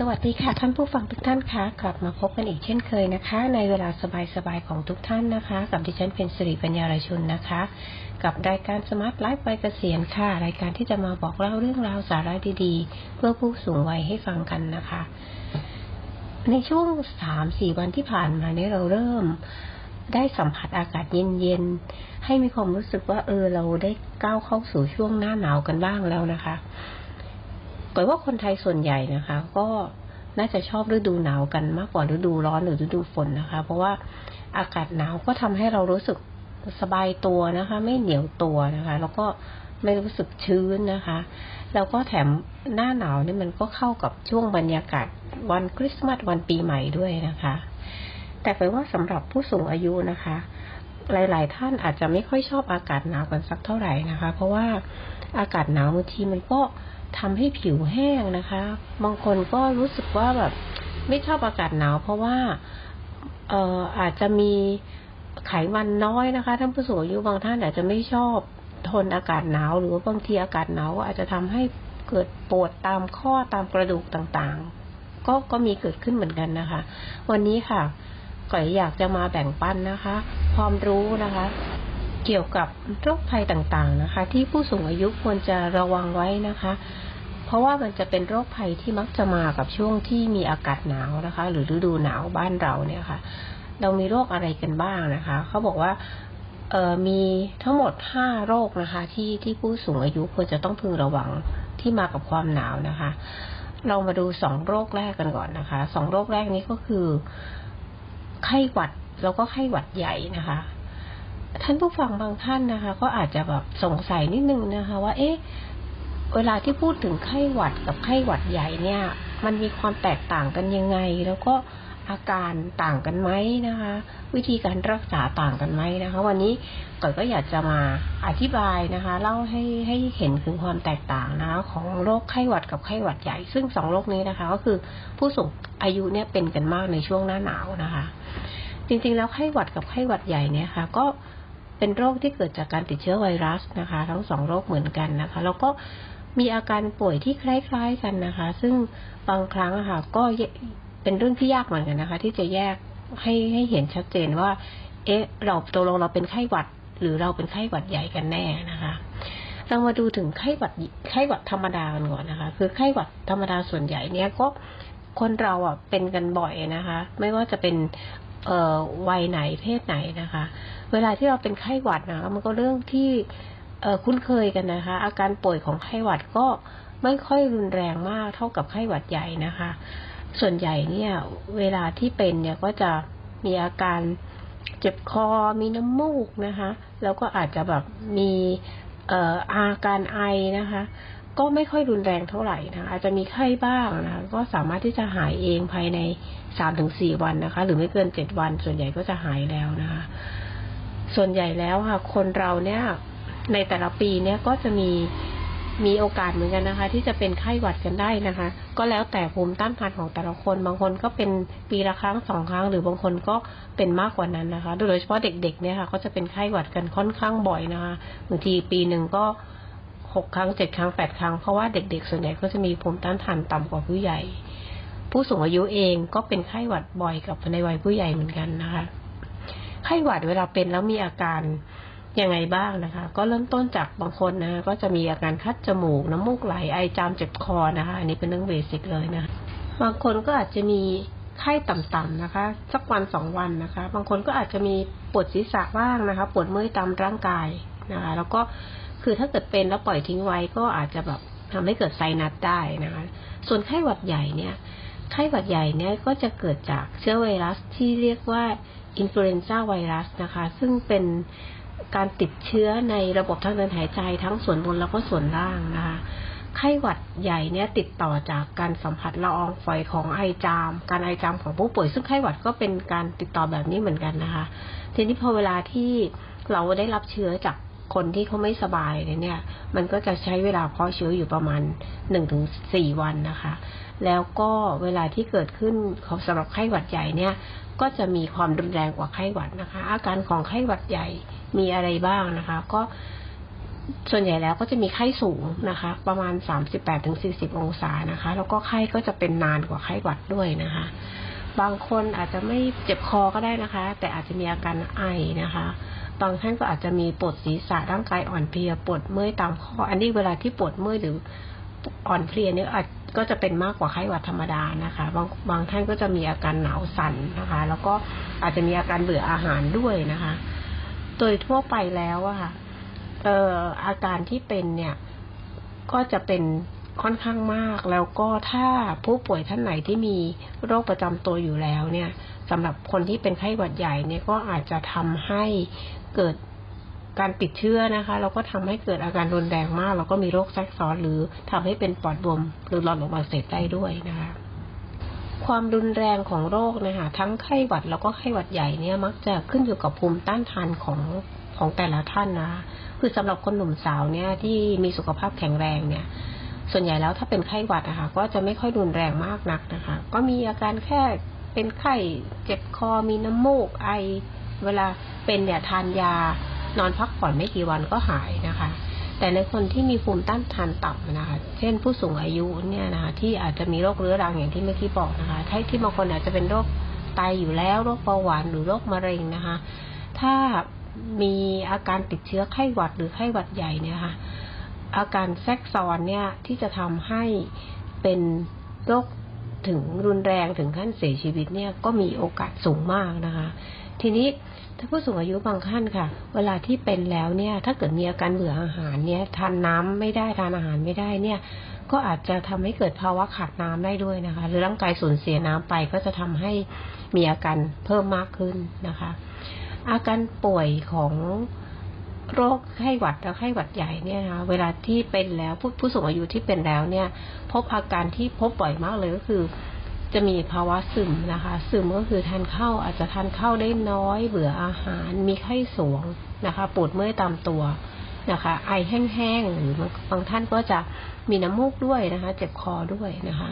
สวัสดีค่ะท่านผู้ฟังทุกท่านคะกลับมาพบกันอีกเช่นเคยนะคะ ในเวลาสบายๆของทุกท่านนะคะ กับดิฉันเป็นสิริปัญญารชุนนะคะ กับรายการสมาร์ทไลฟ์ไปเกษียณค่ะ รายการที่จะมาบอกเล่าเรื่องราวสาระดีๆ เพื่อผู้สูงวัยให้ฟังกันนะคะ ในช่วงสามสี่วันที่ผ่านมาเนี่ยเราเริ่มได้สัมผัสอากาศเย็นๆให้มีความรู้สึกว่าเออเราได้ก้าวเข้าสู่ช่วงหน้าหนาวกันบ้างแล้วนะคะ ก็ว่าคนไทยส่วนใหญ่นะคะ ก็น่าจะชอบฤดูหนาวกันมากกว่าฤดูร้อนหรือฤดูฝนนะคะ เพราะว่าอากาศหนาวก็ทำให้เรารู้สึกสบายตัวนะคะ ไม่เหนียวตัวนะคะ แล้วก็ไม่รู้สึกชื้นนะคะ แล้วก็แถมหน้าหนาวนี่มันก็เข้ากับช่วงบรรยากาศวันคริสต์มาสวันปีใหม่ด้วยนะคะ แต่ไปว่าสำหรับผู้สูงอายุนะคะ หลาย ๆ ท่านอาจจะไม่ค่อยชอบอากาศหนาวกันสักเท่าไหร่นะคะ เพราะว่าอากาศหนาวบางทีมันก็ ทำให้ผิวแห้งนะคะ บางคนก็รู้สึกว่าแบบไม่ชอบอากาศหนาว เพราะว่าเอ่ออาจจะมีไขมันน้อยนะคะท่านผู้สูงอายุบางท่านอาจจะไม่ชอบทนอากาศหนาว หรือว่าบางทีอากาศหนาวก็อาจจะทำให้เกิดปวดตามข้อตามกระดูกต่างๆ ก็ก็มีเกิดขึ้นเหมือนกันนะคะ วันนี้ค่ะก็อยากจะมาแบ่งปันนะคะ ความรู้นะคะ เกี่ยวกับโรคภัยต่างๆนะคะ ที่ผู้สูงอายุควรจะระวังไว้นะคะ เพราะว่ามันจะเป็นโรคภัยที่มักจะมากับช่วงที่มีอากาศหนาวนะคะ หรือฤดูหนาวบ้านเราเนี่ยค่ะ เรามีโรคอะไรกันบ้างนะคะ เขาบอกว่าเออมีทั้งหมดห้าโรคนะคะ ที่ที่ผู้สูงอายุควรจะต้องพึงระวังที่มากับความหนาวนะคะ เรามาดูสองโรคแรกกันก่อนนะคะสองโรคแรกนี้ก็คือ ไข้หวัดแล้วก็ไข้หวัดใหญ่นะคะ ท่านผู้ฟังบางท่านนะคะ ก็อาจจะแบบสงสัยนิดนึงนะคะ ว่า เอ๊ะ เวลาที่พูดถึงไข้หวัดกับไข้หวัดใหญ่เนี่ย มันมีความแตกต่างกันยังไง แล้วก็อาการต่างกันไหมนะคะ วิธีการรักษาต่างกันไหมนะคะ วันนี้ก่อยก็อยากจะมาอธิบายนะคะ เล่าให้ให้เห็นถึงความแตกต่างนะคะของโรคไข้หวัดกับไข้หวัดใหญ่ ซึ่งสองโรคนี้นะคะ ก็คือผู้สูงอายุเนี่ยเป็นกันมากในช่วงหน้าหนาวนะคะ จริงๆแล้วไข้หวัดกับไข้หวัดใหญ่เนี่ยค่ะ ก็เป็นโรคที่เกิดจากการติดเชื้อไวรัสนะคะ ทั้งสองโรคเหมือนกันนะคะ แล้วก็ มีอาการป่วยที่คล้ายๆกันนะคะ ซึ่งบางครั้งอะค่ะก็เป็นเรื่องที่ยากเหมือนกันนะคะ ที่จะแยกให้ให้เห็นชัดเจนว่า เอ๊ะ เราตกลงเราเป็นไข้หวัด หรือเราเป็นไข้หวัดใหญ่กันแน่นะคะเรามาดูถึงไข้หวัดไข้หวัดธรรมดากันก่อนนะคะ คือไข้หวัดธรรมดาส่วนใหญ่เนี่ยก็คนเราอะเป็นกันบ่อยนะคะ ไม่ว่าจะเป็นเอ่อวัยไหนเพศไหนนะคะ เวลาที่เราเป็นไข้หวัดนะมันก็เรื่องที่ คุ้นเคยกันนะคะ อาการป่วยของไข้หวัดก็ไม่ค่อยรุนแรงมากเท่ากับไข้หวัดใหญ่นะคะ ส่วนใหญ่เนี่ยเวลาที่เป็นเนี่ยก็จะมีอาการเจ็บคอ มีน้ำมูกนะคะ แล้วก็อาจจะแบบมีเอ่ออาการไอนะคะ ก็ไม่ค่อยรุนแรงเท่าไหร่นะ อาจจะมีไข้บ้างนะคะ ก็สามารถที่จะหายเองภายในสามถึงสี่วันนะคะ หรือไม่เกินเจ็ดวัน ส่วนใหญ่ก็จะหายแล้วนะคะ ส่วนใหญ่แล้วค่ะ คนเราเนี่ย ในแต่ละปีเนี่ยก็จะมีมีโอกาสเหมือนกันนะคะ ที่จะเป็นไข้หวัดกันได้นะคะ ก็แล้วแต่ภูมิต้านทานของแต่ละคน บางคนก็เป็นปีละครั้งสองครั้ง หรือบางคนก็เป็นมากกว่านั้นนะคะ โดยเฉพาะเด็กๆเนี่ยค่ะ ก็จะเป็นไข้หวัดกันค่อนข้างบ่อยนะคะบางทีปีหนึ่งก็หกครั้งเจ็ดครั้งแปดครั้งเพราะว่าเด็กๆ ส่วนใหญ่ก็จะมีภูมิต้านทานต่ำกว่าผู้ใหญ่ ผู้สูงอายุเองก็เป็นไข้หวัดบ่อยกับในวัยผู้ใหญ่เหมือนกันนะคะ ไข้หวัดเวลาเป็นแล้วมีอาการ ยังไงบ้างนะคะ ก็เริ่มต้นจากบางคนนะก็จะมีอาการคัดจมูก น้ำมูกไหลไอจามเจ็บคอนะคะ อันนี้เป็นเรื่องเบสิกเลยนะบางคนก็อาจจะมีไข้ต่ำๆนะคะ สักวันสองวันนะคะ บางคนก็อาจจะมีปวดศีรษะบ้างนะคะ ปวดเมื่อยตามร่างกายนะคะ แล้วก็คือถ้าเกิดเป็นแล้วปล่อยทิ้งไว้ก็อาจจะแบบทำให้เกิดไซนัสได้นะคะ ส่วนไข้หวัดใหญ่เนี่ย ไข้หวัดใหญ่เนี่ยก็จะเกิดจากเชื้อไวรัสที่เรียกว่าอินฟลูเอนซ่าไวรัสนะคะ ซึ่งเป็น การติดเชื้อในระบบทางเดินหายใจทั้งส่วนบนแล้วก็ส่วนล่างนะคะไข้หวัดใหญ่เนี่ยติดต่อจากการสัมผัสละอองฝอยของไอจาม การไอจามของผู้ป่วยซึ่งไข้หวัดก็เป็นการติดต่อแบบนี้เหมือนกันนะคะ ทีนี้พอเวลาที่เราได้รับเชื้อจากคนที่เขาไม่สบายเนี่ย มันก็จะใช้เวลาเพาะเชื้ออยู่ประมาณหนึ่งถึงสี่วันนะคะ แล้วก็เวลาที่เกิดขึ้นของสำหรับไข้หวัดใหญ่เนี่ย ก็จะมีความรุนแรงกว่าไข้หวัดนะคะ อาการของไข้หวัดใหญ่มีอะไรบ้างนะคะ ก็ส่วนใหญ่แล้วก็จะมีไข้สูงนะคะ ประมาณ 38-40 องศานะคะ แล้วก็ไข้ก็จะเป็นนานกว่าไข้หวัดด้วยนะคะ บางคนอาจจะไม่เจ็บคอก็ได้นะคะ แต่อาจจะมีอาการไอนะคะบางท่านก็อาจจะมีปวดศีรษะร่างกายอ่อนเพลียปวดเมื่อยตามข้อ อันนี้เวลาที่ปวดเมื่อยหรืออ่อนเพลียเนี่ยอาจ ก็จะเป็นมากกว่าไข้หวัดธรรมดานะคะ บางบางท่านก็จะมีอาการหนาวสั่นนะคะ แล้วก็อาจจะมีอาการเบื่ออาหารด้วยนะคะ โดยทั่วไปแล้วอะค่ะเอ่ออาการที่เป็นเนี่ย ก็จะเป็นค่อนข้างมาก แล้วก็ถ้าผู้ป่วยท่านไหนที่มีโรคประจำตัวอยู่แล้วเนี่ยสำหรับคนที่เป็นไข้หวัดใหญ่เนี่ยก็อาจจะทำให้เกิด การติดเชื้อนะคะแล้วก็ทำให้เกิดอาการรุนแรงมากแล้วก็มีโรคแทรกซ้อนหรือทำให้เป็นปอดบวมหรือหลอดลมอักเสบได้ด้วยนะคะความรุนแรงของโรคนะคะทั้งไข้หวัดแล้วก็ไข้หวัดใหญ่เนี่ยมักจะขึ้นอยู่กับภูมิต้านทานของของแต่ละท่านนะคะคือสำหรับคนหนุ่มสาวเนี่ยที่มีสุขภาพแข็งแรงเนี่ย ส่วนใหญ่แล้วถ้าเป็นไข้หวัดนะคะก็จะไม่ค่อยรุนแรงมากนักนะคะ ก็มีอาการแค่เป็นไข้เจ็บคอมีน้ำมูกไอ เวลาเป็นเนี่ยทานยา นอนพักผ่อนไม่กี่วันก็หายนะคะ แต่ในคนที่มีภูมิต้านทานต่ำนะคะ เช่นผู้สูงอายุเนี่ยนะคะที่อาจจะมีโรคเรื้อรังอย่างที่เมื่อกี้บอกนะคะถ้าที่บางคนอาจจะเป็นโรคไตอยู่แล้วโรคเบาหวานหรือโรคมะเร็งนะคะ ถ้ามีอาการติดเชื้อไข้หวัดหรือไข้หวัดใหญ่เนี่ยค่ะอาการแทรกซ้อนเนี่ยที่จะทำให้เป็นโรค ถึงรุนแรงถึงขั้นเสียชีวิตเนี่ยก็มีโอกาสสูงมากนะคะ ทีนี้ถ้าผู้สูงอายุบางท่านค่ะ เวลาที่เป็นแล้วเนี่ย ถ้าเกิดมีอาการเบื่ออาหารเนี่ยทานน้ำไม่ได้ทานอาหารไม่ได้เนี่ย ก็อาจจะทำให้เกิดภาวะขาดน้ำได้ด้วยนะคะ หรือร่างกายสูญเสียน้ำไปก็จะทำให้มีอาการเพิ่มมากขึ้นนะคะ อาการป่วยของ โรคไข้หวัดและไข้หวัดใหญ่เนี่ยนะคะเวลาที่เป็นแล้วผู้ผู้สูงอายุที่เป็นแล้วเนี่ย พบอาการที่พบบ่อยมากเลยก็คือ จะมีภาวะซึมนะคะ ซึมก็คือทานข้าวอาจจะทานข้าวได้น้อย เบื่ออาหาร มีไข้สูงนะคะปวดเมื่อยตามตัว นะคะ ไอแห้งๆหรือบางท่านก็จะมีน้ำมูกด้วยนะคะ เจ็บคอด้วยนะคะ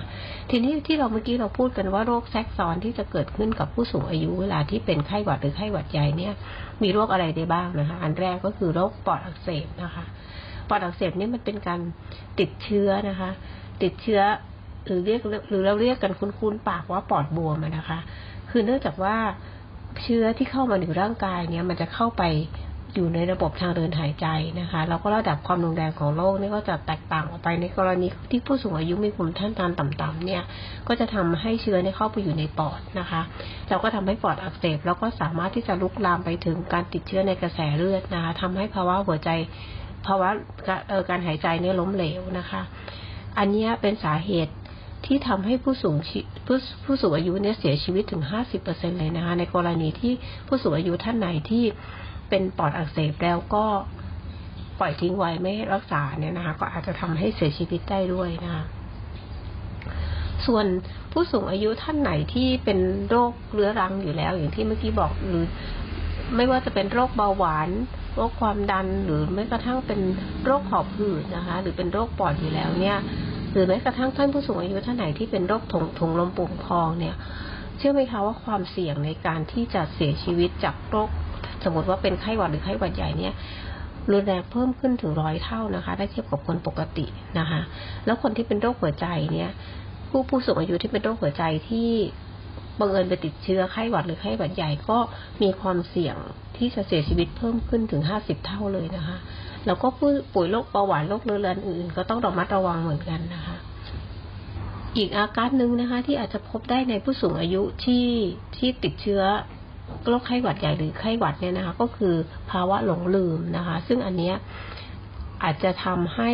ทีนี้ที่เราเมื่อกี้เราพูดกันว่าโรคแทรกซ้อนที่จะเกิดขึ้นกับผู้สูงอายุเวลาที่เป็นไข้หวัดหรือไข้หวัดใหญ่เนี่ย มีโรคอะไรได้บ้างนะคะ อันแรกก็คือโรคปอดอักเสบนะคะ ปอดอักเสบนี่มันเป็นการติดเชื้อนะคะ ติดเชื้อหรือเรียกหรือเราเรียกกันคุ้นๆปากว่าปอดบวมนะคะ คือเนื่องจากว่าเชื้อที่เข้ามาในร่างกายเนี่ยมันจะเข้าไป อยู่ในระบบทางเดินหายใจนะคะ แล้วก็ระดับความรุนแรงของโรคนี่ก็จะแตกต่างออกไปในกรณีที่ผู้สูงอายุมีภูมิต้านทานต่ำๆเนี่ย ก็จะทำให้เชื้อเนี่ยเข้าไปอยู่ในปอดนะคะ แล้วก็ทำให้ปอดอักเสบ แล้วก็สามารถที่จะลุกลามไปถึงการติดเชื้อในกระแสเลือดนะคะทำให้ภาวะหัวใจภาวะการหายใจเนี่ยล้มเหลวนะคะ อันนี้เป็นสาเหตุที่ทำให้ผู้สูงผู้ผู้สูงอายุเนี่ยเสียชีวิตถึง 50%เลยนะคะ ในกรณีที่ผู้สูงอายุท่านไหนที่ เป็นปอดอักเสบแล้วก็ปล่อยทิ้งไว้ไม่รักษาเนี่ยนะคะ ก็อาจจะทำให้เสียชีวิตได้ด้วยนะคะส่วนผู้สูงอายุท่านไหนที่เป็นโรคเรื้อรังอยู่แล้ว อย่างที่เมื่อกี้บอกหรือไม่ว่าจะเป็นโรคเบาหวานโรคความดันหรือแม้กระทั่งเป็นโรคหอบหืดนะคะ หรือเป็นโรคปอดอยู่แล้วเนี่ย หรือแม้กระทั่งท่านผู้สูงอายุท่านไหนที่เป็นโรคถุงถุงลมโป่งพองเนี่ย เชื่อไหมคะว่าความเสี่ยงในการที่จะเสียชีวิตจากโรค สมมติว่าเป็นไข้หวัดหรือไข้หวัดใหญ่เนี่ยรุนแรงเพิ่มขึ้นถึงร้อยเท่านะคะ ได้เทียบกับคนปกตินะคะ แล้วคนที่เป็นโรคหัวใจเนี่ย ผู้ผู้สูงอายุที่เป็นโรคหัวใจที่บังเอิญไปติดเชื้อไข้หวัดหรือไข้หวัดใหญ่ก็มีความเสี่ยงที่จะเสียชีวิตเพิ่มขึ้นถึงห้าสิบเท่าเลยนะคะ แล้วก็ผู้ป่วยโรคเบาหวานโรคเรื้อรังอื่นก็ต้องระมัดระวังเหมือนกันนะคะ อีกอาการหนึ่งนะคะ ที่อาจจะพบได้ในผู้สูงอายุที่ที่ติดเชื้อ โรคไข้หวัดใหญ่หรือไข้หวัดเนี่ยนะคะ ก็คือภาวะหลงลืมนะคะ ซึ่งอันเนี้ยอาจจะทำให้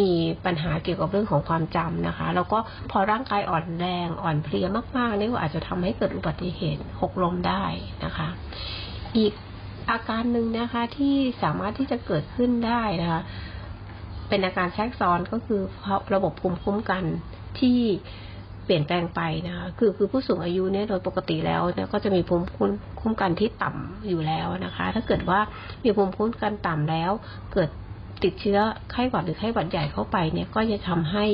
มีปัญหาเกี่ยวกับเรื่องของความจำนะคะ แล้วก็พอร่างกายอ่อนแรงอ่อนเพลียมากๆนี่ก็อาจจะทำให้เกิดอุบัติเหตุหกล้มได้นะคะ อีกอาการหนึ่งนะคะที่สามารถที่จะเกิดขึ้นได้นะคะ เป็นอาการแทรกซ้อนก็คือระบบภูมิคุ้มกันที่ เปลี่ยนแปลงไปนะคะคือคือผู้สูงอายุเนี่ยโดยปกติแล้วเนี่ยก็จะมีภูมิคุ้มกันที่ต่ำอยู่แล้วนะคะ ถ้าเกิดว่ามีภูมิคุ้มกันต่ำแล้ว เกิดติดเชื้อไข้หวัดหรือไข้หวัดใหญ่เข้าไปเนี่ยก็จะทำให้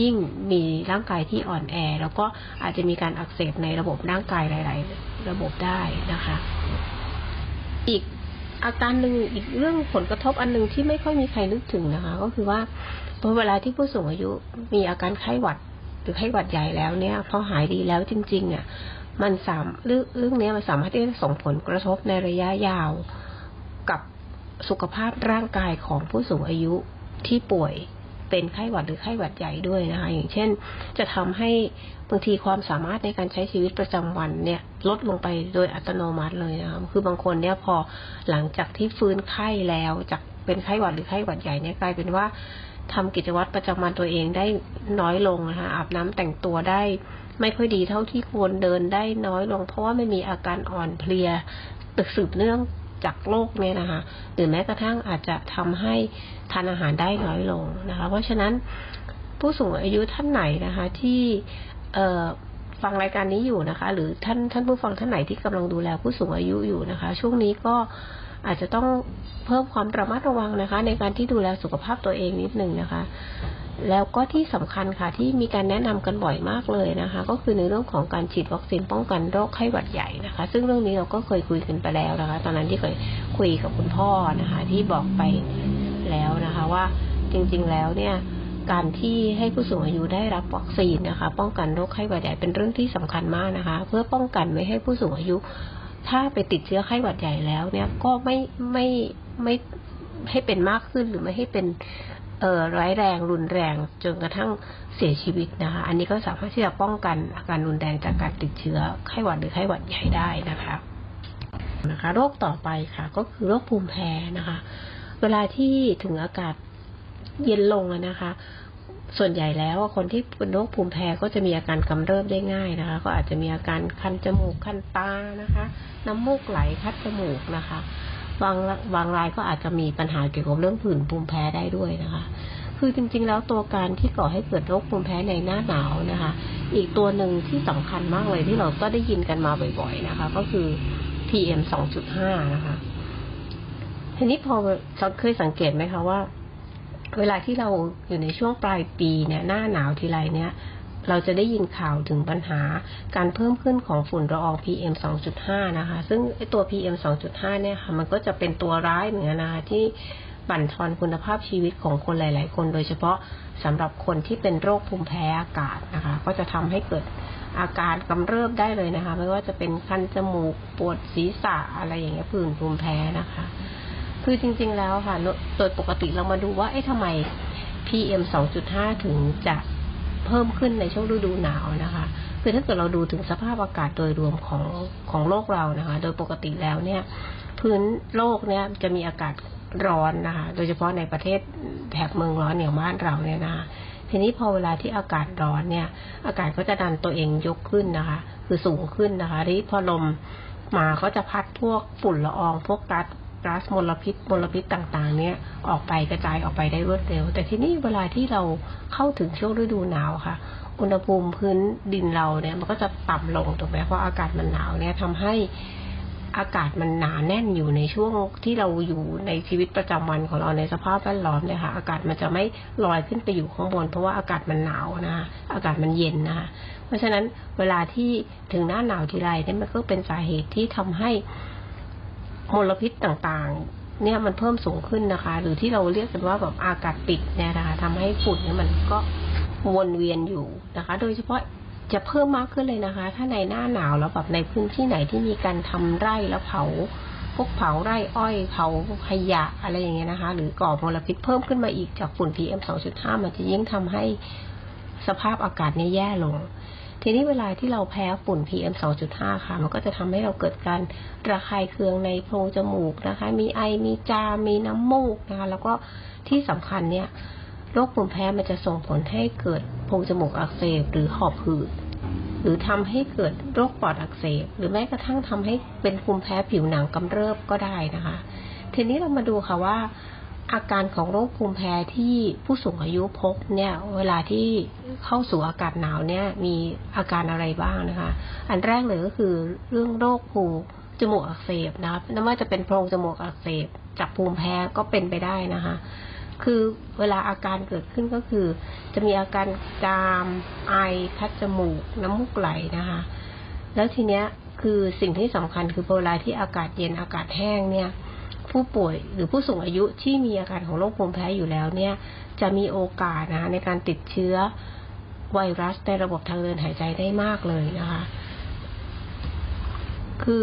ยิ่งมีร่างกายที่อ่อนแอ แล้วก็อาจจะมีการอักเสบในระบบร่างกายหลาย ๆ ระบบได้นะคะ อีกอาการหนึ่งอีกเรื่องผลกระทบอันหนึ่งที่ไม่ค่อยมีใครนึกถึงนะคะ ก็คือว่าพอเวลาที่ผู้สูงอายุมีอาการไข้หวัด หรือไข้หวัดใหญ่แล้วเนี่ยพอหายดีแล้วจริงๆเนี่ยมันสามเรื่องเรื่องเนี้ยมันสามารถที่จะส่งผลกระทบในระยะยาวกับสุขภาพร่างกายของผู้สูงอายุที่ป่วยเป็นไข้หวัดหรือไข้หวัดใหญ่ด้วยนะคะ อย่างเช่น จะทำให้บางทีความสามารถในการใช้ชีวิตประจำวันเนี่ยลดลงไปโดยอัตโนมัติเลยนะคะคือบางคนเนี่ยพอหลังจากที่ฟื้นไข้แล้วจากเป็นไข้หวัดหรือไข้หวัดใหญ่เนี่ยกลายเป็นว่า ทำกิจวัตรประจำวันตัวเองได้น้อยลงนะคะอาบน้ำแต่งตัวได้ไม่ค่อยดีเท่าที่ควรเดินได้น้อยลง เพราะว่าไม่มีอาการอ่อนเพลียตึกสืบเนื่องจากโรคเนี่ยนะคะหรือแม้กระทั่งอาจจะทำให้ทานอาหารได้น้อยลงนะคะเพราะฉะนั้นผู้สูงอายุท่านไหนนะคะที่เฟังรายการนี้อยู่นะคะ หรือท่านท่านผู้ฟังท่านไหนที่กำลังดูแลผู้สูงอายุอยู่นะคะ ช่วงนี้ก็ อาจจะต้องเพิ่มความระมัดระวังนะคะ ในการที่ดูแลสุขภาพตัวเองนิดนึงนะคะ แล้วก็ที่สำคัญค่ะที่มีการแนะนำกันบ่อยมากเลยนะคะ ก็คือในเรื่องของการฉีดวัคซีนป้องกันโรคไข้หวัดใหญ่นะคะ ซึ่งเรื่องนี้เราก็เคยคุยกันไปแล้วนะคะ ตอนนั้นที่เคยคุยกับคุณพ่อนะคะ ที่บอกไปแล้วนะคะว่าจริง ๆ แล้วเนี่ยการที่ให้ผู้สูงอายุได้รับวัคซีนนะคะ ป้องกันโรคไข้หวัดใหญ่เป็นเรื่องที่สำคัญมากนะคะ เพื่อป้องกันไม่ให้ผู้สูงอายุ ถ้าไปติดเชื้อไข้หวัดใหญ่แล้วเนี่ยก็ไม่ไม่ไม่ให้เป็นมากขึ้นหรือไม่ให้เป็นเอ่อร้ายแรงรุนแรงจนกระทั่งเสียชีวิตนะคะ อันนี้ก็สามารถที่จะป้องกันอาการรุนแรงจากการติดเชื้อไข้หวัดหรือไข้หวัดใหญ่ได้นะคะนะคะ โรคต่อไปค่ะ ก็คือโรคภูมิแพ้นะคะ เวลาที่ถึงอากาศเย็นลงนะคะ ส่วนใหญ่แล้วคนที่เป็นโรคภูมิแพ้ก็จะมีอาการกำเริบได้ง่ายนะคะ ก็อาจจะมีอาการคันจมูกคันตานะคะ น้ำมูกไหลคัดจมูกนะคะ บางบางรายก็อาจจะมีปัญหาเกี่ยวกับเรื่องผื่นภูมิแพ้ได้ด้วยนะคะ คือจริง ๆ แล้วตัวการที่ก่อให้เกิดโรคภูมิแพ้ในหน้าหนาวนะคะ อีกตัวหนึ่งที่สำคัญมากเลยที่เราก็ได้ยินกันมาบ่อย ๆ นะคะ ก็คือ PM 2.5 นะคะทีนี้พอเคยสังเกตไหมคะว่า เวลาที่เราอยู่ในช่วงปลายปีเนี่ยหน้าหนาวทีไรเนี่ยเราจะได้ยินข่าวถึงปัญหาการเพิ่มขึ้นของฝุ่นละออง PM 2.5 นะคะ ซึ่งไอตัว PM 2.5 เนี่ยค่ะ มันก็จะเป็นตัวร้ายเหมือนกันนะคะที่บั่นทอนคุณภาพชีวิตของคนหลาย ๆ คน โดยเฉพาะสำหรับคนที่เป็นโรคภูมิแพ้อากาศนะคะ ก็จะทำให้เกิดอาการกำเริบได้เลยนะคะ ไม่ว่าจะเป็นคันจมูกปวดศีรษะอะไรอย่างเงี้ยผื่นภูมิแพ้นะคะ คือจริง ๆ แล้วค่ะ โดยปกติเรามาดูว่า เอ๊ะทำไม PM 2.5 ถึงจะเพิ่มขึ้นในช่วงฤดูหนาวนะคะ คือถ้าเกิดเราดูถึงสภาพอากาศโดยรวมของของโลกเรานะคะ โดยปกติแล้วเนี่ย พื้นโลกเนี่ยจะมีอากาศร้อนนะคะ โดยเฉพาะในประเทศแถบเมืองร้อนอย่างบ้านเราเนี่ยนะคะทีนี้พอเวลาที่อากาศร้อนเนี่ย อากาศก็จะดันตัวเองยกขึ้นนะคะ คือสูงขึ้นนะคะที่พอลมมาก็จะพัดพวกฝุ่นละออง พวกก๊าซ ก๊าซมลพิษมลพิษต่างๆ เนี่ยออกไปกระจายออกไปได้รวดเร็ว แต่ที่นี่เวลาที่เราเข้าถึงช่วงฤดูหนาวค่ะ อุณหภูมิพื้นดินเราเนี่ยมันก็จะต่ำลงถูกไหมเพราะอากาศมันหนาวเนี่ยทำให้อากาศมันหนาแน่นอยู่ในช่วงที่เราอยู่ในชีวิตประจำวันของเราในสภาพแวดล้อมเนี่ยค่ะ อากาศมันจะไม่ลอยขึ้นไปอยู่ข้างบน เพราะว่าอากาศมันหนาวนะคะอากาศมันเย็นนะคะเพราะฉะนั้นเวลาที่ถึงหน้าหนาวทีไรเนี่ยมันก็เป็นสาเหตุที่ทำให้ มลพิษต่างๆ เนี่ยมันเพิ่มสูงขึ้นนะคะ หรือที่เราเรียกกันว่าแบบอากาศปิดเนี่ยนะคะทำให้ฝุ่นเนี่ยมันก็วนเวียนอยู่นะคะ โดยเฉพาะจะเพิ่มมากขึ้นเลยนะคะ ถ้าในหน้าหนาวแล้วแบบในพื้นที่ไหนที่มีการทำไร่แล้วเผาพวกเผาไร่อ้อยเผาขยะอะไรอย่างเงี้ยนะคะ หรือก่อมลพิษเพิ่มขึ้นมาอีกจากฝุ่น PM 2.5 มันจะยิ่งทำให้สภาพอากาศเนี่ยแย่ลง ทีนี้เวลาที่เราแพ้ฝุ่น PM 2.5 ค่ะ มันก็จะทำให้เราเกิดการระคายเคืองในโพรงจมูกนะคะ มีไอ มีจาม มีน้ำมูกนะคะ แล้วก็ที่สำคัญเนี่ย โรคภูมิแพ้มันจะส่งผลให้เกิดโพรงจมูกอักเสบหรือหอบหืด หรือทำให้เกิดโรคปอดอักเสบ หรือแม้กระทั่งทำให้เป็นภูมิแพ้ผิวหนังกำเริบก็ได้นะคะ ทีนี้เรามาดูค่ะว่า อาการของโรคภูมิแพ้ที่ผู้สูงอายุพบเนี่ยเวลาที่เข้าสู่อากาศหนาวเนี่ยมีอาการอะไรบ้างนะคะ อันแรกเลยก็คือเรื่องโรคหูจมูกอักเสบนะคะไม่ว่าจะเป็นโพรงจมูกอักเสบจากภูมิแพ้ก็เป็นไปได้นะคะ คือเวลาอาการเกิดขึ้นก็คือ จะมีอาการจามไอคัดจมูก น้ำมูกไหลนะคะ แล้วทีเนี้ยคือสิ่งที่สำคัญคือเวลาที่อากาศเย็นอากาศแห้งเนี่ย ผู้ป่วยหรือผู้สูงอายุที่มีอาการของโรคภูมิแพ้อยู่แล้วเนี่ย จะมีโอกาสนะในการติดเชื้อไวรัสในระบบทางเดินหายใจได้มากเลยนะคะ คือ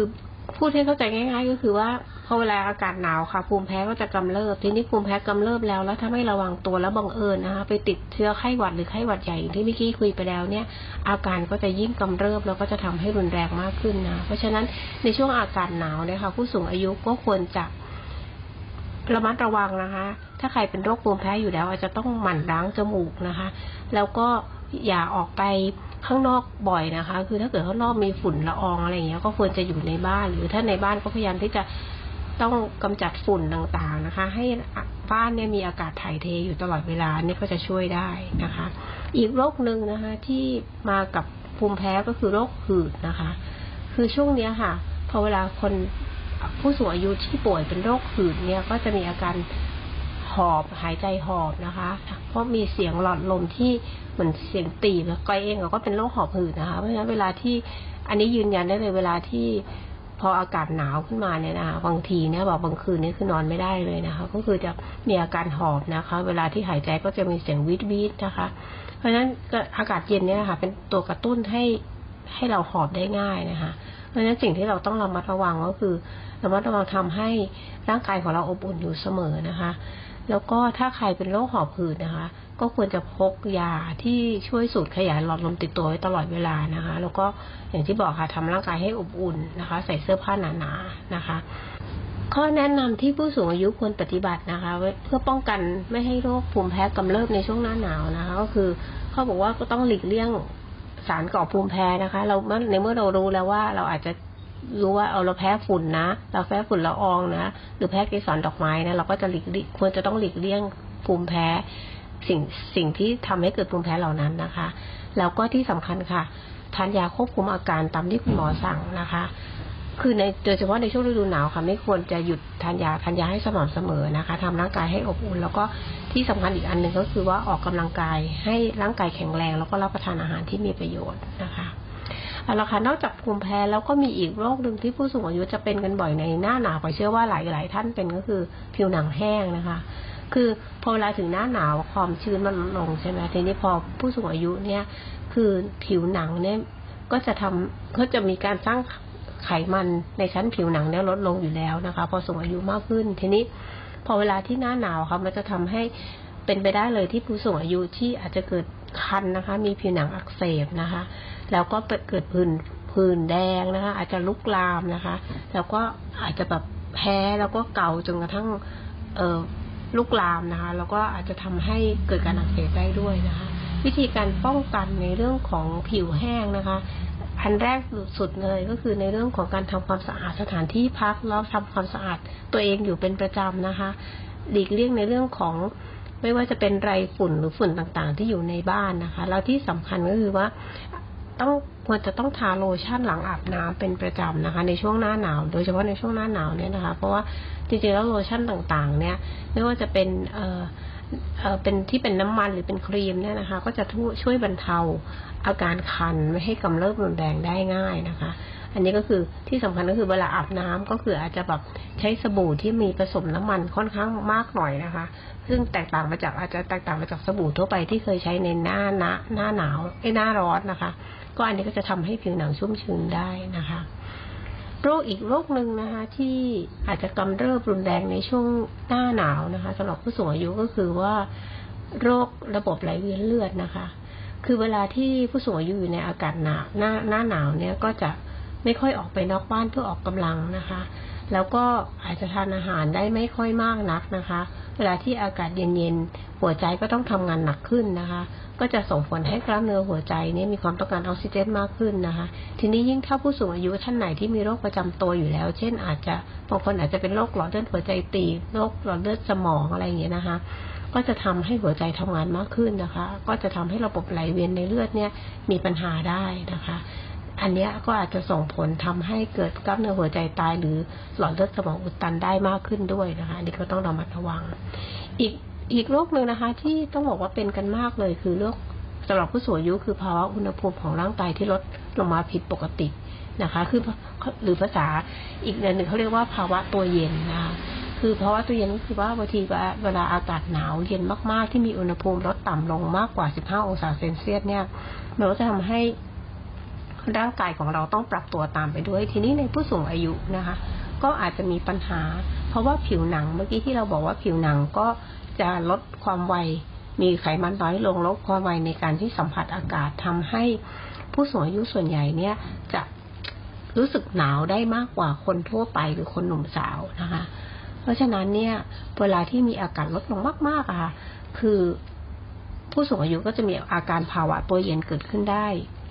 พูดให้เข้าใจง่าย ๆ ก็คือว่าพอเวลาอากาศหนาวค่ะ ภูมิแพ้ก็จะกำเริบ ทีนี้ภูมิแพ้กำเริบแล้ว แล้วถ้าไม่ระวังตัวแล้วบังเอิญนะคะไปติดเชื้อไข้หวัดหรือไข้หวัดใหญ่อย่างที่เมื่อกี้คุยไปแล้วเนี่ย อาการก็จะยิ่งกำเริบแล้วก็จะทำให้รุนแรงมากขึ้นนะ เพราะฉะนั้นในช่วงอากาศหนาวเนี่ยค่ะผู้สูงอายุก็ควรจะ ระมัดระวังนะคะ ถ้าใครเป็นโรคภูมิแพ้อยู่แล้ว อาจจะต้องหมั่นล้างจมูกนะคะ แล้วก็อย่าออกไปข้างนอกบ่อยนะคะ คือถ้าเกิดข้างนอกมีฝุ่นละอองอะไรอย่างเงี้ย ก็ควรจะอยู่ในบ้าน หรือถ้าในบ้านก็พยายามที่จะต้องกำจัดฝุ่นต่างๆนะคะ ให้บ้านเนี่ยมีอากาศถ่ายเทอยู่ตลอดเวลานี่ก็จะช่วยได้นะคะ อีกโรคหนึ่งนะคะที่มากับภูมิแพ้ก็คือโรคหืดนะคะ คือช่วงเนี้ยค่ะพอเวลาคน ผู้สูงอายุที่ป่วยเป็นโรคหืดเนี่ยก็จะมีอาการหอบหายใจหอบนะคะ เพราะมีเสียงหลอดลมที่เหมือนเสียงตีบแล้วก้อยเองก็เป็นโรคหอบหืดนะคะ เพราะฉะนั้นเวลาที่อันนี้ยืนยันได้เลยเวลาที่พออากาศหนาวขึ้นมาเนี่ยนะคะบางทีเนี่ยบอกบางคืนนี่คือนอนไม่ได้เลยนะคะ ก็คือจะมีอาการหอบนะคะ เวลาที่หายใจก็จะมีเสียงวิดวิดนะคะ เพราะฉะนั้นอากาศเย็นเนี่ยค่ะเป็นตัวกระตุ้นให้ให้เราหอบได้ง่ายนะคะ เพราะฉะนั้นสิ่งที่เราต้องระมัดระวังก็คือระมัดระวังทำให้ร่างกายของเราอบอุ่นอยู่เสมอนะคะ แล้วก็ถ้าใครเป็นโรคหอบหืดนะคะ ก็ควรจะพกยาที่ช่วยสูดขยายหลอดลมติดตัวไว้ตลอดเวลานะคะ แล้วก็อย่างที่บอกค่ะทำร่างกายให้อบอุ่นนะคะ ใส่เสื้อผ้าหนาๆนะคะ ข้อแนะนำที่ผู้สูงอายุควรปฏิบัตินะคะ เพื่อป้องกันไม่ให้โรคภูมิแพ้กำเริบในช่วงหน้าหนาวนะคะ ก็คือเขาบอกว่าก็ต้องหลีกเลี่ยง สารก่อภูมิแพ้นะคะ เราเมื่อในเมื่อเรารู้แล้วว่าเราอาจจะรู้ว่าเอาเราแพ้ฝุ่นนะ เราแพ้ฝุ่นละอองนะ หรือแพ้เกสรดอกไม้นะ เราก็จะหลีกควรจะต้องหลีกเลี่ยงภูมิแพ้สิ่งสิ่งที่ทำให้เกิดภูมิแพ้เหล่านั้นนะคะ แล้วก็ที่สำคัญค่ะ ทานยาควบคุมอาการตามที่คุณหมอสั่งนะคะ คือในโดยเฉพาะในช่วงฤดูหนาวค่ะไม่ควรจะหยุดทานยาทานยาให้สม่ำเสมอนะคะทำร่างกายให้อบอุ่น แล้วก็ที่สำคัญอีกอันหนึ่งก็คือว่าออกกำลังกายให้ร่างกายแข็งแรง แล้วก็รับประทานอาหารที่มีประโยชน์นะคะเอาละค่ะนอกจากภูมิแพ้แล้วก็มีอีกโรคหนึ่งที่ผู้สูงอายุจะเป็นกันบ่อยในหน้าหนาวผมเชื่อว่าหลายหลายท่านเป็นก็คือผิวหนังแห้งนะคะ คือพอเวลาถึงหน้าหนาวความชื้นมันลดลงใช่ไหมทีนี้พอผู้สูงอายุเนี่ยคือผิวหนังเนี่ยก็จะทำก็จะมีการสร้าง ไขมันในชั้นผิวหนังเนี่ยลดลงอยู่แล้วนะคะ พอสูงอายุมากขึ้น ทีนี้พอเวลาที่หน้าหนาวค่ะมันจะทำให้เป็นไปได้เลยที่ผู้สูงอายุที่อาจจะเกิดคันนะคะ มีผิวหนังอักเสบนะคะ แล้วก็เกิดผื่นผื่นแดงนะคะ อาจจะลุกลามนะคะ แล้วก็อาจจะแบบแพ้แล้วก็เกาจนกระทั่งเออลุกลามนะคะ แล้วก็อาจจะทำให้เกิดการอักเสบได้ด้วยนะคะ วิธีการป้องกันในเรื่องของผิวแห้งนะคะ อันแรกสุดเลยก็คือในเรื่องของการทำความสะอาดสถานที่พักแล้วทำความสะอาดตัวเองอยู่เป็นประจำนะคะ หลีกเลี่ยงในเรื่องของไม่ว่าจะเป็นไรฝุ่นหรือฝุ่นต่างๆ ที่อยู่ในบ้านนะคะ แล้วที่สำคัญก็คือว่าต้องควรจะต้องทาโลชั่นหลังอาบน้ำเป็นประจำนะคะ ในช่วงหน้าหนาว โดยเฉพาะในช่วงหน้าหนาวเนี่ยนะคะ เพราะว่าจริงๆแล้วโลชั่นต่างๆ เนี่ยไม่ว่าจะเป็นเอ่อ เป็นที่เป็นน้ำมันหรือเป็นครีมเนี่ยนะคะ ก็จะช่วยบรรเทาอาการคันไม่ให้กำเริบรุนแรงได้ง่ายนะคะ อันนี้ก็คือที่สำคัญก็คือเวลาอาบน้ำก็คืออาจจะแบบใช้สบู่ที่มีผสมน้ำมันค่อนข้างมากหน่อยนะคะ ซึ่งแตกต่างมาจากอาจจะแตกต่างมาจากสบู่ทั่วไปที่เคยใช้ในหน้าหน้าหน้าหนาวไอ้หน้าร้อนนะคะ ก็อันนี้ก็จะทำให้ผิวหนังชุ่มชื้นได้นะคะ โรคอีกโรคหนึ่งนะคะที่อาจจะกำเริบรุนแรงในช่วงหน้าหนาวนะคะสำหรับผู้สูงอายุก็คือว่าโรคระบบไหลเวียนเลือดนะคะ คือเวลาที่ผู้สูงอายุอยู่ในอากาศหนาวหน้าหน้าหนาวเนี่ยก็จะ ไม่ค่อยออกไปนอกบ้านเพื่อออกกำลังนะคะ แล้วก็อาจจะทานอาหารได้ไม่ค่อยมากนักนะคะ เวลาที่อากาศเย็นๆ หัวใจก็ต้องทำงานหนักขึ้นนะคะ ก็จะส่งผลให้กล้ามเนื้อหัวใจนี่มีความต้องการออกซิเจนมากขึ้นนะคะ ทีนี้ยิ่งถ้าผู้สูงอายุท่านไหนที่มีโรคประจำตัวอยู่แล้ว เช่น อาจจะบางคนอาจจะเป็นโรคหลอดเลือดหัวใจตีบโรคหลอดเลือดสมองอะไรอย่างเงี้ยนะคะก็จะทำให้หัวใจทำงานมากขึ้นนะคะ ก็จะทำให้ระบบไหลเวียนในเลือดเนี่ยมีปัญหาได้นะคะ อันนี้ก็อาจจะส่งผลทำให้เกิดกล้ามเนื้อหัวใจตาย หรือหลอดเลือดสมองอุดตันได้มากขึ้นด้วยนะคะอันนี้ก็ต้องระมัดระวัง อีกอีกโรคหนึ่งนะคะ ที่ต้องบอกว่าเป็นกันมากเลยคือโรคสำหรับผู้สูงอายุคือภาวะอุณหภูมิของร่างกายที่ลดลงมาผิดปกตินะคะ คือหรือภาษาอีกอย่างหนึ่งเขาเรียกว่าภาวะตัวเย็นนะคะคือเพราะว่าตัวเย็นก็คือว่าบางทีเวลาอากาศหนาวเย็นมากๆ ที่มีอุณหภูมิลดต่ำลงมากกว่า 15 องศาเซนเซียสเนี่ยมันก็จะทำให้ ร่างกายของเราต้องปรับตัวตามไปด้วย ทีนี้ในผู้สูงอายุนะคะ ก็อาจจะมีปัญหา เพราะว่าผิวหนังเมื่อกี้ที่เราบอกว่าผิวหนังก็จะลดความไวมีไขมันน้อยลงลดความไวในการที่สัมผัสอากาศทำให้ผู้สูงอายุส่วนใหญ่เนี่ยจะรู้สึกหนาวได้มากกว่าคนทั่วไปหรือคนหนุ่มสาวนะคะ เพราะฉะนั้นเนี่ยเวลาที่มีอากาศลดลงมากๆอะค่ะคือผู้สูงอายุก็จะมีอาการภาวะตัวเย็นเกิดขึ้นได้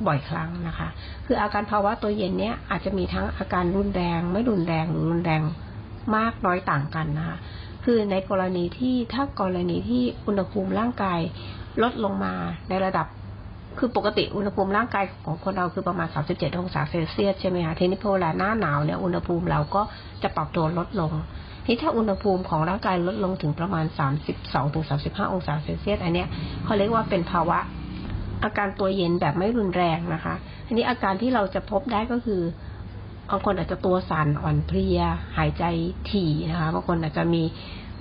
บ่อยครั้งนะคะ คืออาการภาวะตัวเย็นเนี้ยอาจจะมีทั้งอาการรุนแรง ไม่รุนแรงหรือรุนแรงมากน้อยต่างกันนะคะ คือในกรณีที่ถ้ากรณีที่อุณหภูมิร่างกายลดลงมาในระดับ คือปกติอุณหภูมิร่างกายของคนเราคือประมาณ 37 องศาเซลเซียสใช่ไหมคะทีนี้พอเวลาหน้าหนาวเนี่ยอุณหภูมิเราก็จะปรับตัวลดลงที่ถ้าอุณหภูมิของร่างกายลดลงถึงประมาณ 32-35 องศาเซลเซียสอันเนี้ยเขาเรียกว่าเป็นภาวะ อาการตัวเย็นแบบไม่รุนแรงนะคะ อันนี้อาการที่เราจะพบได้ก็คือบางคนอาจจะตัวสั่นอ่อนเพลีย หายใจถี่นะคะบางคนอาจจะมี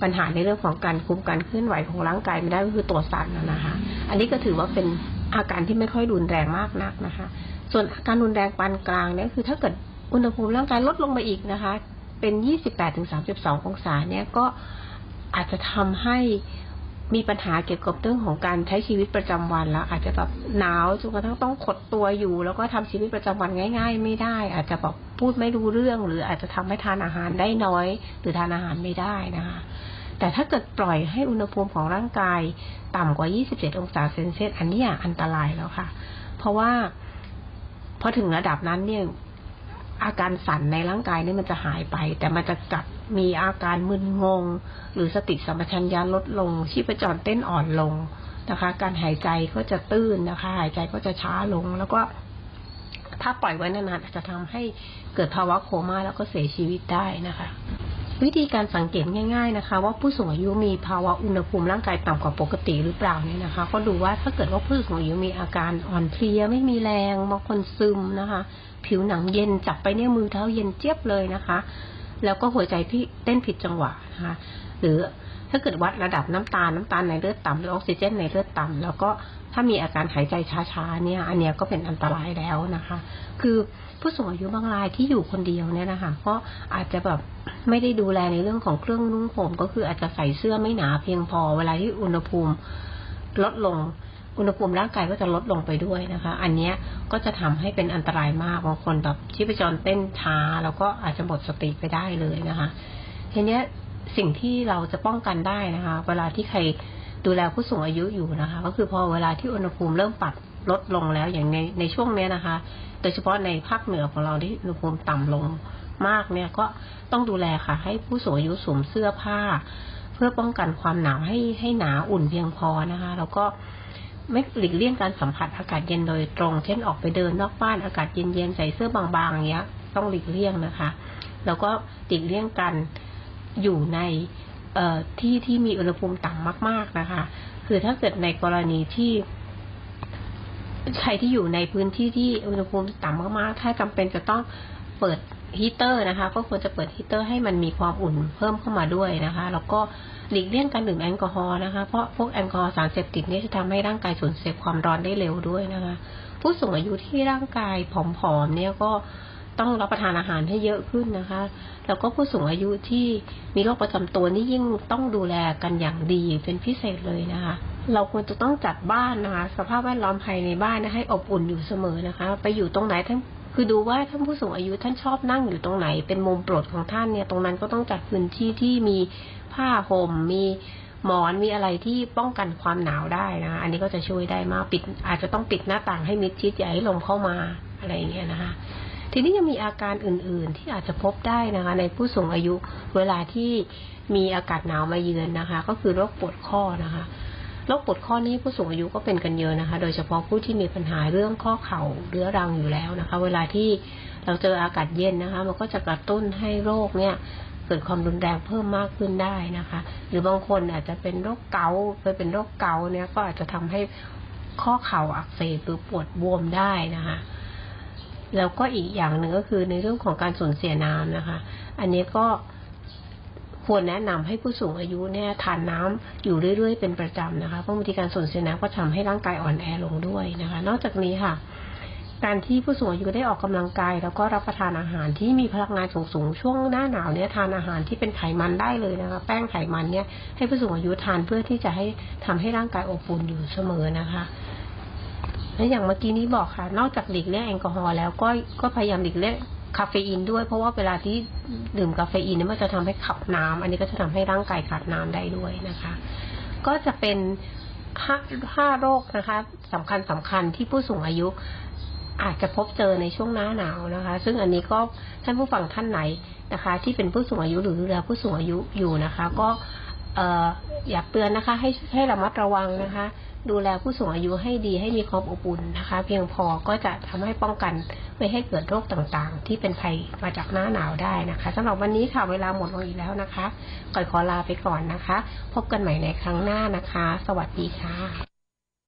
ปัญหาในเรื่องของการคุมการเคลื่อนไหวของร่างกายไม่ได้ก็คือตัวสั่นนะคะ อันนี้ก็ถือว่าเป็นอาการที่ไม่ค่อยรุนแรงมากนักนะคะ ส่วนอาการรุนแรงปานกลางเนี่ยคือถ้าเกิดอุณหภูมิร่างกายลดลงมาอีกนะคะ เป็น 28-32 องศาเนี่ยก็อาจจะทำให้ มีปัญหาเกี่ยวกับเรื่องของการใช้ชีวิตประจำวันแล้ว อาจจะแบบหนาวจนกระทั่งต้องขดตัวอยู่ แล้วก็ทำชีวิตประจำวันง่าย ๆ ไม่ได้ อาจจะแบบพูดไม่รู้เรื่อง หรืออาจจะทำให้ทานอาหารได้น้อย หรือทานอาหารไม่ได้นะคะ แต่ถ้าเกิดปล่อยให้อุณหภูมิของร่างกาย ต่ำกว่า 27 องศาเซนเซียสอันนี้อันตรายแล้วค่ะ เพราะว่าพอถึงระดับนั้นเนี่ยอาการสั่นในร่างกายนี่มันจะหายไป แต่มันจะกลับ มีอาการมึนงง หรือสติสัมปชัญญะลดลง ชีพจรเต้นอ่อนลงนะคะ การหายใจก็จะตื้นนะคะ หายใจก็จะช้าลง แล้วก็ถ้าปล่อยไว้นานๆอาจจะทำให้เกิดภาวะโคม่าแล้วก็เสียชีวิตได้นะคะ วิธีการสังเกตง่าย ๆนะคะ ว่าผู้สูงอายุมีภาวะอุณหภูมิร่างกายต่ำกว่าปกติหรือเปล่าเนี่ยนะคะ ก็ดูว่าถ้าเกิดว่าผู้สูงอายุมีอาการอ่อนเพลียไม่มีแรงบางคนซึมนะคะ ผิวหนังเย็นจับไปเนี่ยมือเท้าเย็นเจี๊ยบเลยนะคะ แล้วก็หัวใจที่เต้นผิดจังหวะนะคะหรือถ้าเกิดวัดระดับน้ำตาลน้ำตาลในเลือดต่ำหรือออกซิเจนในเลือดต่ำแล้วก็ถ้ามีอาการหายใจช้าๆเนี่ย อันเนี้ยก็เป็นอันตรายแล้วนะคะ คือผู้สูงอายุบางรายที่อยู่คนเดียวเนี่ยนะคะ ก็อาจจะแบบไม่ได้ดูแลในเรื่องของเครื่องนุ่งห่มก็คืออาจจะใส่เสื้อไม่หนาเพียงพอเวลาที่อุณหภูมิลดลง อุณหภูมิร่างกายก็จะลดลงไปด้วยนะคะ อันนี้ก็จะทำให้เป็นอันตรายมากบางคนแบบชีพจรเต้นช้า แล้วก็อาจจะหมดสติไปได้เลยนะคะ ทีเนี้ยสิ่งที่เราจะป้องกันได้นะคะ เวลาที่ใครดูแลผู้สูงอายุอยู่นะคะ ก็คือพอเวลาที่อุณหภูมิเริ่มปรับลดลงแล้วอย่างในในช่วงนี้นะคะ โดยเฉพาะในภาคเหนือของเราที่อุณหภูมิต่ำลงมากเนี่ยก็ต้องดูแลค่ะ ให้ผู้สูงอายุสวมเสื้อผ้า เพื่อป้องกันความหนาวให้ให้หนาอุ่นเพียงพอนะคะ แล้วก็ ไม่หลีกเลี่ยงการสัมผัสอากาศเย็นโดยตรง เช่นออกไปเดินนอกบ้านอากาศเย็นๆใส่เสื้อบางๆอย่างเงี้ย ต้องหลีกเลี่ยงนะคะ แล้วก็หลีกเลี่ยงกันอยู่ในที่ที่มีอุณหภูมิต่ำมาก ๆนะคะ คือถ้าเกิดในกรณีที่ ใครที่อยู่ในพื้นที่ที่อุณหภูมิต่ำมากๆ ถ้าจำเป็นจะต้องเปิดฮีเตอร์นะคะ ก็ควรจะเปิดฮีเตอร์ให้มันมีความอุ่นเพิ่มเข้ามาด้วยนะคะ แล้วก็หลีกเลี่ยงการดื่มแอลกอฮอล์นะคะ เพราะพวกแอลกอฮอล์สารเสพติดนี่จะทำให้ร่างกายสูญเสียความร้อนได้เร็วด้วยนะคะ ผู้สูงอายุที่ร่างกายผอมๆเนี่ยก็ต้องรับประทานอาหารให้เยอะขึ้นนะคะ แล้วก็ผู้สูงอายุที่มีโรคประจำตัวนี่ยิ่งต้องดูแลกันอย่างดีเป็นพิเศษเลยนะคะ เราควรจะต้องจัดบ้านนะคะ สภาพแวดล้อมภายในบ้านนะให้อบอุ่นอยู่เสมอนะคะ ไปอยู่ตรงไหนท่านคือดูว่าท่านผู้สูงอายุท่านชอบนั่งอยู่ตรงไหน เป็นมุมโปรดของท่านเนี่ยตรงนั้นก็ต้องจัดพื้นที่ที่มีผ้าห่มมีหมอนมีอะไรที่ป้องกันความหนาวได้นะ อันนี้ก็จะช่วยได้มากปิด อาจจะต้องปิดหน้าต่างให้มิดชิดอย่าให้ลมเข้ามาอะไรอย่างเงี้ยนะคะ ทีนี้ยังมีอาการอื่น ๆ ที่อาจจะพบได้นะคะ ในผู้สูงอายุเวลาที่มีอากาศหนาวมาเยือนนะคะ ก็คือโรคปวดข้อนะคะ โรคปวดข้อนี้ผู้สูงอายุก็เป็นกันเยอะนะคะ โดยเฉพาะผู้ที่มีปัญหาเรื่องข้อเข่าเรื้อรังอยู่แล้วนะคะ เวลาที่เราเจออากาศเย็นนะคะ มันก็จะกระตุ้นให้โรคเนี่ยเกิดความรุนแรงเพิ่มมากขึ้นได้นะคะ หรือบางคนอาจจะเป็นโรคเกาต์เคยเป็นโรคเกาต์เนี่ยก็อาจจะทำให้ข้อเข่าอักเสบหรือปวดบวมได้นะคะแล้วก็อีกอย่างหนึ่งก็คือในเรื่องของการสูญเสียน้ำนะคะ อันนี้ก็ ควรแนะนำให้ผู้สูงอายุเนี่ยทานน้ำอยู่เรื่อยๆ เป็นประจำนะคะเพราะบางทีการสูญเสียน้ำก็ทำให้ร่างกายอ่อนแอลงด้วยนะคะ นอกจากนี้ค่ะ การที่ผู้สูงอายุได้ออกกำลังกาย แล้วก็รับประทานอาหารที่มีพลังงานสูงๆช่วงหน้าหนาวเนี่ยทานอาหารที่เป็นไขมันได้เลยนะคะ แป้งไขมันเนี่ยให้ผู้สูงอายุทานเพื่อที่จะให้ทำให้ร่างกายอบอุ่นอยู่เสมอนะคะและอย่างเมื่อกี้นี้บอกค่ะ นอกจากหลีกเลี่ยงแอลกอฮอล์แล้วก็ก็พยายามหลีกเลี่ยง คาเฟอีนด้วย เพราะว่าเวลาที่ดื่มกาเฟอีนเนี่ยมันจะทำให้ขับน้ำอันนี้ก็จะทำให้ร่างกายขาดน้ำได้ด้วยนะคะ ก็จะเป็นห้าห้าโรคนะคะสำคัญสำคัญที่ผู้สูงอายุอาจจะพบเจอในช่วงหน้าหนาวนะคะ ซึ่งอันนี้ก็ท่านผู้ฟังท่านไหนนะคะ ที่เป็นผู้สูงอายุหรือดูแลผู้สูงอายุอยู่นะคะ ก็เอออยากเตือนนะคะ ให้ให้ระมัดระวังนะคะ ดูแลผู้สูงอายุให้ดีให้มีความอบอุ่นนะคะ เพียงพอก็จะทำให้ป้องกันไม่ให้เกิดโรคต่างๆ ที่เป็นภัยมาจากหน้าหนาวได้นะคะสำหรับวันนี้ค่ะเวลาหมดลงอีกแล้วนะคะก่อยขอลาไปก่อนนะคะ พบกันใหม่ในครั้งหน้านะคะ สวัสดีค่ะ